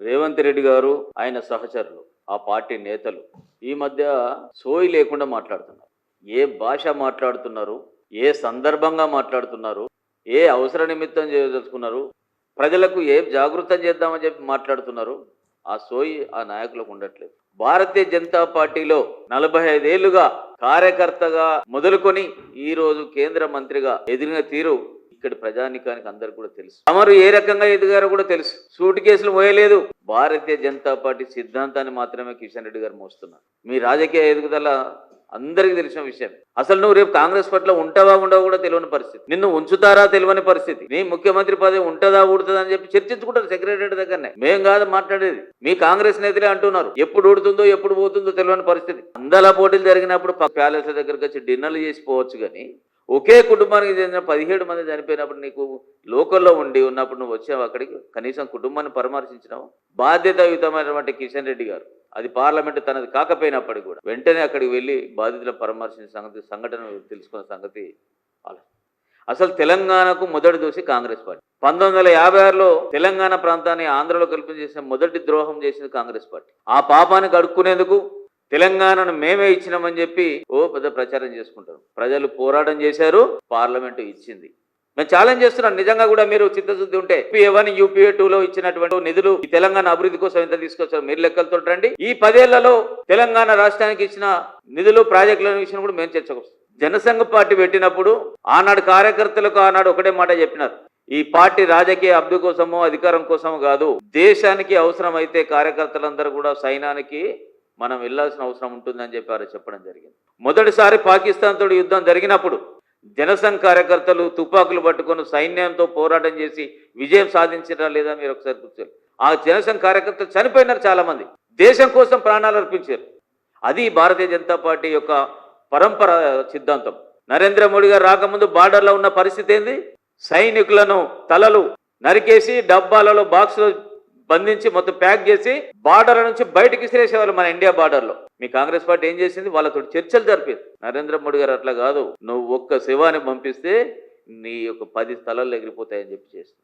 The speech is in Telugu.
రేవంత్ రెడ్డి గారు ఆయన సహచరులు ఆ పార్టీ నేతలు ఈ మధ్య సోయి లేకుండా మాట్లాడుతున్నారు. ఏ భాష మాట్లాడుతున్నారు? ఏ సందర్భంగా మాట్లాడుతున్నారు? ఏ అవసర నిమిత్తం చేయదలుచుకున్నారు? ప్రజలకు ఏ జాగృతం చేద్దామని చెప్పి మాట్లాడుతున్నారు? ఆ సోయి ఆ నాయకులకు ఉండట్లేదు. భారతీయ జనతా పార్టీలో నలభై ఐదేళ్ళుగా కార్యకర్తగా మొదలుకొని ఈ రోజు కేంద్ర మంత్రిగా ఎదిరిన తీరు ఇక్కడ ప్రజానికానికి అందరు కూడా తెలుసు. అమరు ఏ రకంగా ఎదిగారో కూడా తెలుసు. సూటి కేసులు మోయలేదు. భారతీయ జనతా పార్టీ సిద్ధాంతాన్ని మాత్రమే కిషన్ రెడ్డి గారు మోస్తున్నారు. మీ రాజకీయ ఎదుగుదల అందరికీ తెలిసిన విషయం. అసలు నువ్వు రేపు కాంగ్రెస్ పట్ల ఉంటావా ఉండవా కూడా తెలియని పరిస్థితి. నిన్ను ఉంచుతారా తెలియని పరిస్థితి. నీ ముఖ్యమంత్రి పదవి ఉంటుందా ఊడుతుందా అని చెప్పి చర్చించుకుంటారు సెక్రటరీ దగ్గరనే. మేం కాదు మాట్లాడేది. మీ కాంగ్రెస్ నేతలే అంటున్నారు. ఎప్పుడు ఊడుతుందో ఎప్పుడు పోతుందో తెలియని పరిస్థితి. అందలా పోటీలు జరిగినప్పుడు ప్యాలెస్ దగ్గరకు వచ్చి డిన్నర్లు చేసిపోవచ్చు కానీ ఒకే కుటుంబానికి చెందిన పదిహేడు మంది చనిపోయినప్పుడు నీకు లోకల్లో ఉండి ఉన్నప్పుడు నువ్వు వచ్చావు అక్కడికి? కనీసం కుటుంబాన్ని పరామర్శించినావు? బాధ్యతాయుతమైనటువంటి కిషన్ రెడ్డి గారు. అది పార్లమెంట్ తనది కాకపోయినప్పటికీ కూడా. వెంటనే అక్కడికి వెళ్ళి బాధితులను పరామర్శించిన సంగతి సంఘటన తెలుసుకున్న సంగతి అసలు తెలంగాణకు మొదటి దోషి కాంగ్రెస్ పార్టీ. పంతొమ్మిది వందల యాభై ఆరులో తెలంగాణ ప్రాంతాన్ని ఆంధ్రలో కల్పన చేసిన మొదటి ద్రోహం చేసింది కాంగ్రెస్ పార్టీ. ఆ పాపాన్ని కడుక్కునేందుకు తెలంగాణను మేమే ఇచ్చినామని చెప్పి ఓ పెద్ద ప్రచారం చేసుకుంటారు. ప్రజలు పోరాటం చేశారు పార్లమెంటు ఇచ్చింది. మేము ఛాలెంజ్ చేస్తున్నాం. నిజంగా కూడా మీరు చిత్తశుద్ధి ఉంటే వన్ యూపీఏ టూ లో ఇచ్చినటువంటి నిధులు ఈ తెలంగాణ అభివృద్ధి కోసం ఎంత తీసుకొచ్చారు. మీరు లెక్కలతో రండి. ఈ పదేళ్ళలో తెలంగాణ రాష్ట్రానికి ఇచ్చిన నిధులు ప్రాజెక్టులను ఇచ్చిన కూడా మేము చర్చకు జనసంఘ పార్టీ పెట్టినప్పుడు ఆనాడు కార్యకర్తలకు ఆనాడు ఒకటే మాట చెప్పినారు. ఈ పార్టీ రాజకీయ అభివృద్ధి కోసమో అధికారం కోసమో కాదు దేశానికి అవసరమైతే కార్యకర్తలందరూ కూడా సైన్యానికి మనం వెళ్ళాల్సిన అవసరం ఉంటుందని చెప్పారు చెప్పడం జరిగింది. మొదటిసారి పాకిస్తాన్ యుద్ధం జరిగినప్పుడు జనసంఘ్ కార్యకర్తలు తుపాకులు పట్టుకొని సైన్యంతో పోరాటం చేసి విజయం సాధించరా లేదా మీరు ఒకసారి కూర్చోరు ఆ జనసంఘ్ కార్యకర్తలు చనిపోయినారు చాలామంది. దేశం కోసం ప్రాణాలు అర్పించారు. అది భారతీయ జనతా పార్టీ యొక్క పరంపర సిద్ధాంతం. నరేంద్ర మోడీ గారు రాకముందు బార్డర్లో ఉన్న పరిస్థితి ఏంది? సైనికులను తలలు నరికేసి డబ్బాలలో బాక్సులో బంధించి మొత్తం ప్యాక్ చేసి బార్డర్ నుంచి బయటకి విసిరేసేవాళ్ళు మన ఇండియా బార్డర్లో. మీ కాంగ్రెస్ పార్టీ ఏం చేసింది? వాళ్ళతో చర్చలు జరిపింది. నరేంద్ర మోడీ గారు అట్లా కాదు. నువ్వు ఒక్క శివాన్ని పంపిస్తే నీ యొక్క పది స్థలాలు ఎగిరిపోతాయని చెప్పి చేసిన